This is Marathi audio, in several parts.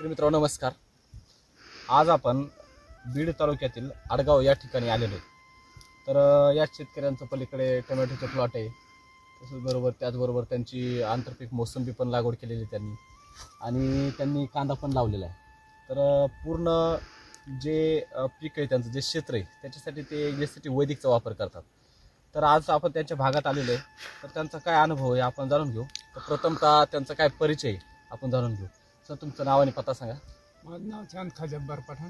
शेतकरी मित्रांनो नमस्कार. आज आपण बीड तालुक्यातील आडगाव या ठिकाणी आलेलो आहे. तर या शेतकऱ्यांचं पलीकडे टोमॅटोचे प्लॉट आहे. तसंच बरोबर त्याचबरोबर त्यांची आंतरपीक मोसंबी पण लागवड केलेली आहे त्यांनी. आणि त्यांनी कांदा पण लावलेला आहे. तर पूर्ण जे पीक आहे त्यांचं जे क्षेत्र आहे त्याच्यासाठी ते यासाठी वैदिकचा वापर करतात. तर आज आपण त्यांच्या भागात आलेलो आहे. तर त्यांचा काय अनुभव आहे आपण जाणून घेऊ. तर प्रथमतः त्यांचा काय परिचय आहे आपण जाणून घेऊ. सर तुमचं नाव आणि पत्ता सांगा. माझं नाव चांद खाजब्बार पठाण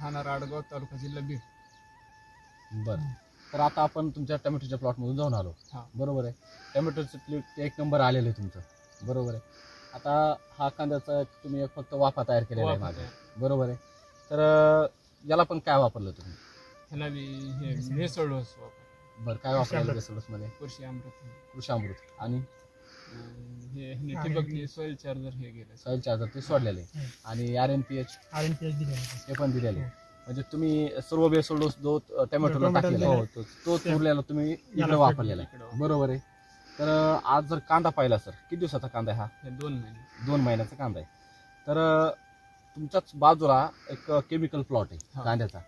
राहणार आडगाव तालुका जिल्हा बीड. बरं. तर आता आपण तुमच्या टोमॅटोच्या प्लॉटमधून जाऊन आलो. हा. बरोबर आहे. टोमॅटोचं प्लॉट एक नंबर आलेलं आहे तुमचं. बरोबर आहे. आता हा कांद्याचा तुम्ही एक फक्त वाफा तयार केलेला आहे. मागे. बरोबर आहे. तर अं, याला पण काय वापरलं तुम्ही? ह्याला मी हे डोस वापर बरं काय वापरलं बेसोडसमध्ये कृषी अमृत. कृषामृत आणि? हे ह्याने ठिबकने सॉइल चार्जर हे गेलं सॉईल चार्जर ते सोडलेले आहे. आणि R N P H R N P H दिले हे पण दिलेले आहे. म्हणजे तुम्ही सर्व बेसोड डोस जो टोमॅटोला टोमॅटोला टाकलेला. आहे तोच तोच उरलेला तुम्ही इकडे वापरलेला आहे. इकडं बरोबर आहे. तर अं, आज जर कांदा पाहिला सर किती दिवसाचा कांदा आहे हा? हे दोन महिने. दोन महिन्याचा कांदा आहे. तर अं, तुमच्याच बाजूला एक केमिकल प्लॉट आहे हा. कांद्याचा.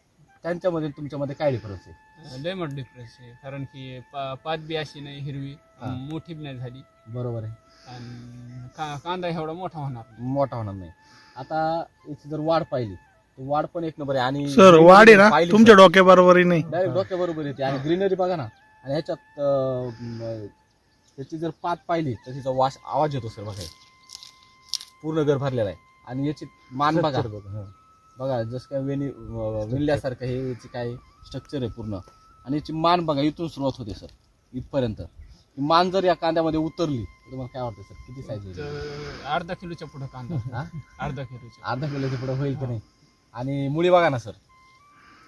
त्यांच्यामध्ये आणि तुमच्यामध्ये काय डिफरन्स आहे? लय मोठ डिफरन्स आहे. कारण की पा- पात बी अशी नाही हिरवी. हा. मोठी बी नाही झाली. बरोबर आहे. आणि का- कांदा एवढा मोठा होणार नाही. मोठा होणार नाही. आता याची जर वाढ पाहिली तर वाढ पण एक नंबर आहे. आणि सर वाढ आहे ना? पाहिली तुमच्या सर. डोक्या बरोबरही नाही. डायरेक्ट डोक्या बरोबर येते. आणि ग्रीनरी बघा ना. आणि ह्याच्यात अं, म, त्याची जर पात पाहिली तर तिचा वास आवाज येतो सर बघा. पूर्ण घर भरलेला आहे. आणि याची मान बघा. बघा जसं काय वेणी अं, विणल्यासारखं हे याची काय स्ट्रक्चर आहे पूर्ण. आणि याची मान बघा इथून सुरुवात होते सर इथपर्यंत. ही मान जर या कांद्यामध्ये उतरली तर तुम्हाला काय वाटतं सर किती साईज अर्धा किलोच्या पुढे कांदा. हा? अर्धा किलोच्या. अर्धा किलोच्या पुढे होईल की नाही? आणि मुळी बघा ना सर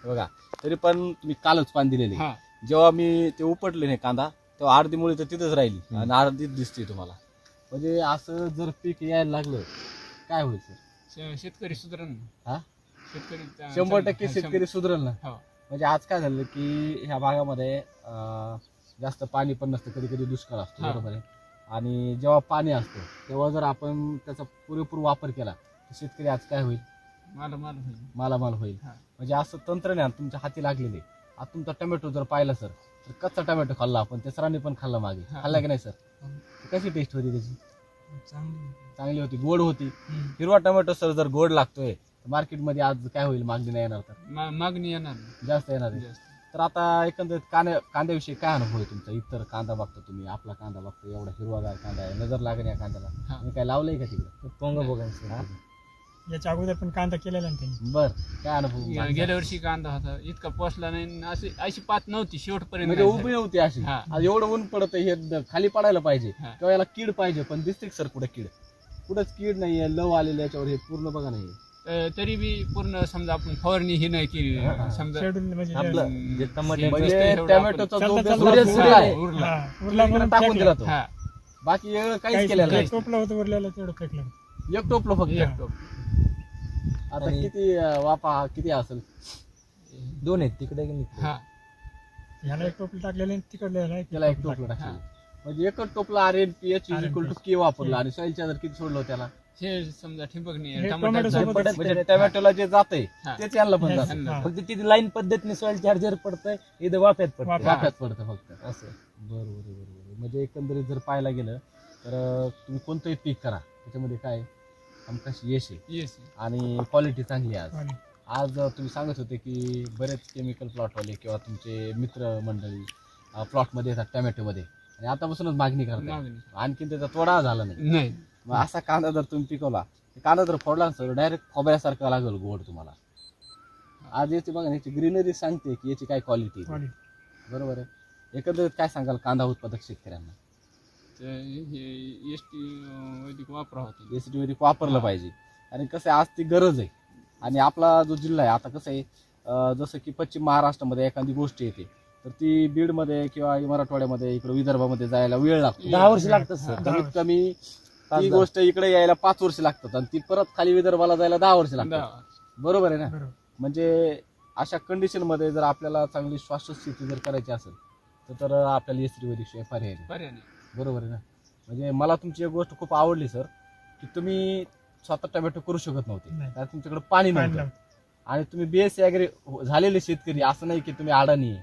बघा तरी पण तुम्ही कालच पान दिलेले. हा. जेव्हा मी ते उपटले नाही कांदा तेव्हा अर्धी मुळी तर तिथंच राहिली आणि अर्धीच दिसते तुम्हाला. म्हणजे असं जर पीक यायला लागलं काय होईल सर शेतकरी सुधारण. हा? शेतकरी शंभर टक्के शेतकरी सुधरेल ना हो. म्हणजे आज काय झालं की ह्या भागामध्ये अं, जास्त पाणी पण नसतं कधी कधी दुष्काळ असतो हा. बरोबर आहे आणि जेव्हा पाणी असतं तेव्हा जर आपण त्याचा पुरेपूर वापर केला तर शेतकरी आज काय होईल मला मला होईल. मालामाल होईल हा. म्हणजे असं तंत्रज्ञान तुमच्या हाती लागलेले आहे. आता तुमचा टोमॅटो जर पाहिला सर तर कच्चा टोमॅटो खाल्ला आपण त्या सरांनी पण खाल्ला मागे हा. खाल्ला की नाही सर हं. कशी टेस्ट होती त्याची चांगली चांगली होती गोड होती. हिरवा टोमॅटो सर जर गोड लागतोय मार्केटमध्ये आज काय होईल? मागणी नाही येणार तर? मा- मागणी येणार नाही. जास्त येणार आहे? जास्त. तर आता एकंदरीत कांद्या कांद्याविषयी काय अनुभव आहे तुमचा? इतर कांदा बघता तुम्ही आपला कांदा बघता एवढा हिरवागार कांदा आहे नजर लागेल या कांद्याला. हा. तुम्ही काय लावलंय का तिकडे? पोंग हो. याच्या अगोदर पण कांदा केलेला ना त्यांनी. बर काय अनुभव गे- गेल्या वर्षी कांदा होता इतका पोचला नाही आणि अशी अशी पात नव्हती शेवटपर्यंत म्हणजे नाही उभी झाली. नव्हती अशी. हा. आज एवढं ऊन पडत हे द- खाली पडायला पाहिजे. हा. किंवा याला कीड पाहिजे पण दिसते सर कुठे कीड? कुठंच कीड नाहीये लव आलेलं याच्यावर हे पूर्ण बघा नाही तर बी पूर्ण समजा आपण फवारणी ही नाही केली हा. समजा शेड्यूल म्हणजे आपलं म्हणजे टोमॅटोचा जो चालता- बेस चालता उरला उरला. आहे, उरला. उरला इकडे म्हणून टाकून दिला फेकला. तो हा बाकी वेगळं काहीच काहीच केलेलं नाही. नाही टोपलं होतं उरलेलं तेवढं फेकलं एक टोपलं फक्त एक टोप. आता किती अं, वापा किती असेल दोन आहेत तिकडे हा ह्याला एक टोपलं टाकलेलं आणि तिकडलं ह्याला त्याला एक टोपलं टाकलं. टाकलं म्हणजे एकच टोपलं R N P H equal to K वापरलं. आणि सॉईलच्या जर किती सोडलं त्याला हे समजा हे टमाटर टोमॅटो. सोबत- म्हणजे टोमॅटोला जे जातंय हा. तेच यांना पण हा. जातं हा. फक्त तिथे लाईन पद्धतीने सॉइल चार्जर पडतंय इथं वाफ्यात पडतंय वाफ्यात. वाफ्यात पडतं फक्त असं बरोबर आहे, बरोबर आहे. म्हणजे एकंदरीत जर पाहायला गेलं तर अं, तुम्ही कोणतंही पीक करा त्याच्यामध्ये काय हमखास यश आहे Yes. आणि क्वालिटी चांगली आहे आज आणि आज अं, तुम्ही सांगत होते की बरेच केमिकल प्लॉटवाले किंवा तुमचे मित्र मंडळी प्लॉटमध्ये येतात टोमॅटोमध्ये आणि आतापासूनच मागणी करतात मागणी आणखीन त्याचा तोडा झाला नाही नाही मग असा कांदा जर तुम्ही पिकवला कांदा जर फोडला ना सर डायरेक्ट खोबऱ्यासारखा लागेल गोड तुम्हाला. आज याची बघा याची ग्रीनरी सांगते की याची काय क्वालिटी बरोबर आहे? एकंदरीत काय सांगाल कांदा उत्पादक शेतकऱ्यांना? हे एस टी वैदिक वापरा होते. एसीटी मध्ये वापरलं पाहिजे. आणि कसं आहे आज ती गरज आहे. आणि आपला जो जिल्हा आहे आता कसं आहे जसं की पश्चिम महाराष्ट्रामध्ये एखादी गोष्ट येते तर ती बीडमध्ये किंवा मराठवाड्यामध्ये इकडे विदर्भामध्ये जायला वेळ लागतो. दहा वर्ष लागतात सर. कमीत कमी ती. गोष्ट इकडे यायला पाच वर्ष लागतात आणि ती परत खाली विदर्भाला जायला दहा वर्ष लागतात. बरोबर आहे ना? म्हणजे अशा कंडिशनमध्ये जर आपल्याला चांगली श्वासस्थिती जर करायची असेल तर आपल्याला एसटी वैदिक पर्याय बरोबर आहे ना? म्हणजे मला तुमची एक गोष्ट खूप आवडली सर की तुम्ही स्वतः टोमॅटो करू शकत नव्हते. कारण तुमच्याकडे पाणी नव्हतं. आणि तुम्ही बीएससी वगैरे झालेले शेतकरी असं नाही की तुम्ही अडाणी आहे.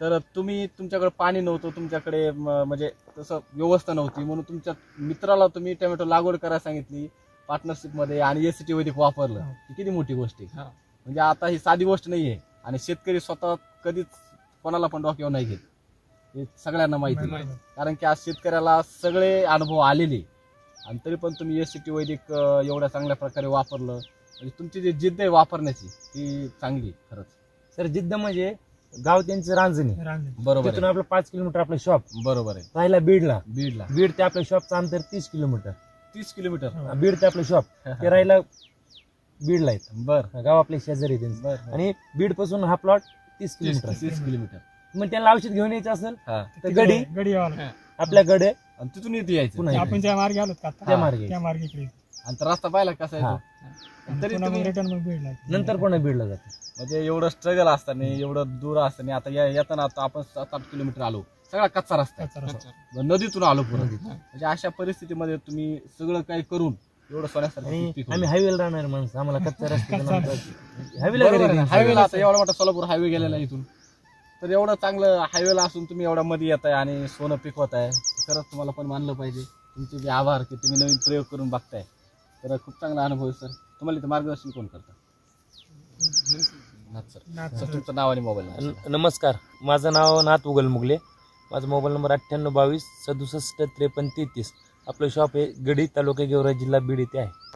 तर तुम्ही तुमच्याकडे पाणी नव्हतं तुमच्याकडे म्हणजे तसं व्यवस्था नव्हती. म्हणून तुमच्या मित्राला तुम्ही टोमॅटो लागवड करायला सांगितली पार्टनरशिपमध्ये आणि एस टी वैदिक वापरलं. हो. ही किती मोठी गोष्ट आहे. म्हणजे आता ही साधी गोष्ट नाहीये. आणि शेतकरी स्वतः कधीच कोणाला पण डोक्यावर नाही घेत. हे सगळ्यांना माहिती आहे. कारण की आज शेतकऱ्याला सगळे अनुभव आलेले आणि तरी पण तुम्ही एस टी वैदिक एवढ्या चांगल्या प्रकारे वापरलं. म्हणजे तुमची जी जिद्द आहे वापरण्याची ती चांगली आहे, खरंच. सर जिद्द म्हणजे गाव त्यांचं रांजणी. रांजण. बरोबर तिथून आहे आपलं पाच किलोमीटर आपलं शॉप बरोबर आहे. राहिला बीडला. बीडला. बीड ते आपल्या शॉपचं अंतर तीस किलोमीटर. तीस किलोमीटर. बीड ते आपलं शॉप ते राहिला बीडला आहेत बर. गाव आपले शेजारी आहे त्यांचं. बर आणि बीडपासून हा प्लॉट तीस किलोमीटर. आहे. तीस किलोमीटर. मग त्यांना औषध घेऊन यायचं असेल हा. तर गडी. गडी यावं लागतं. आपल्या गडे. आणि तिथून इथे यायचं. पुन्हा आपण त्या मार्गे आलो का आता? त्या. मार्गे. त्या मार्गे इकडे आणि तो रस्ता पाहिला कसा आहे हा. तो? तरी पुन्हा मग तुम्ही रिटर्न मग बीडला नंतर पुन्हा बीडला जाते. म्हणजे एवढं स्ट्रगल असताना एवढं दूर असताना आता या- येताना आता आपण सात आठ किलोमीटर आलो. सगळा कच्चा रस्ता आहे. कच्चा रस्ता. नदीतून आलो पूर्ण. म्हणजे अशा परिस्थितीमध्ये तुम्ही सगळं काही करून एवढं सोन्यासारखं आणि पीक आम्ही हायवेला राहणार माणसं. आम्हाला कच्चा रस्ता. हायवेला हायवेला आता एवढा मोठा सोलापूर हायवे गेलेला आहे इथून. तर एवढं चांगलं हायवेला असून तुम्ही एवढ्या मध्ये येत आहे आणि सोनं पिकवत आहे खरंच तुम्हाला पण मानलं पाहिजे. तुमचे जे आभार की तुम्ही नवीन प्रयोग करून बघताय. तर खूप चांगला अनुभव आहे सर. तुम्हाला इथं मार्गदर्शन कोण करतं? नाथ सर. तुमचं नाव आणि मोबाईल न- नमस्कार. माझं नाव नाथ उगल मुगले. माझा मोबाईल नंबर अठ्ठ्याण्णव बावीस सदुसष्ट त्रेपन्न तेहतीस. आपलं शॉप आहे गडी तालुका गेवरा जिल्हा बीड इथे आहे.